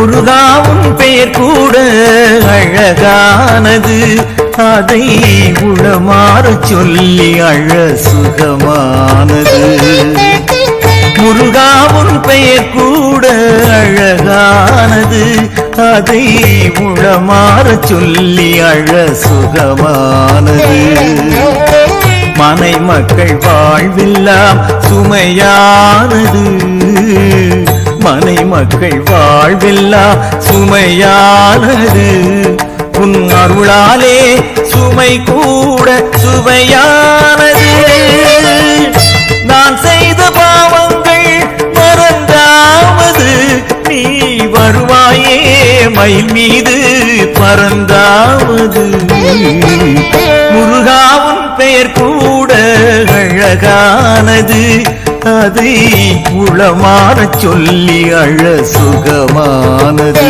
முருகாவும் பேர் கூட அழகானது. அதை உளமாறு சொல்லி அழ சுகமானது. முருகாவும் பெயர் கூட அழகானது. அதை உளமாறு சொல்லி அழ சுகமானது. மனை மக்கள் வாழ்வில்லாம் சுமையானது. மக்கள் வாழ்வில்லா சுமையானது. உன் அருளாலே சுமை கூட சுவையானது. நான் செய்த பாவங்கள் மறந்தாவது நீ வருவாயே மயில் மீது பறந்தாவது முருகாவும் பெயர் கூட அழகானது. அதை உளமாற சொல்லி அழ சுகமானது.